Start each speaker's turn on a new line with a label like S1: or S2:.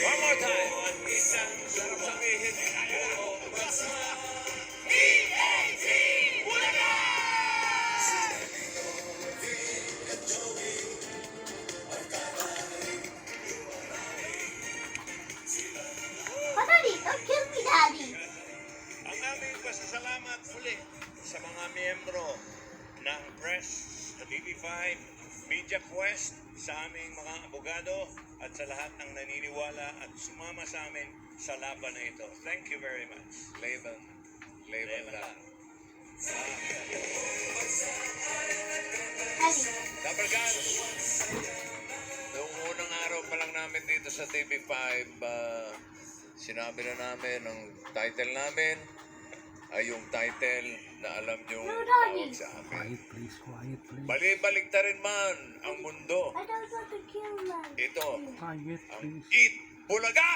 S1: One more time. Isang sarap sabihin. Kasama. E-A-T! Bulaga!
S2: Pata dito, kill me daddy.
S1: Ang aming pasasalamat muli sa mga miyembro ng Press 85 Media Quest, sa aming mga abogado at sa lahat ng naniniwala at sumama sa amin sa laban na ito. Thank you very much.
S3: Laban. Laban lang.
S1: Hali.
S3: Kabargan, noong unang araw pa lang namin dito sa TV5, ah, sinabi na namin ang title namin ay yung title na alam nyo tawag sa amin. Quiet
S4: please, quiet please.
S3: Balibalik ta rin man ang mundo.
S2: I don't want to kill them. Ito,
S4: Quiet ang please.
S3: Eat Bulaga!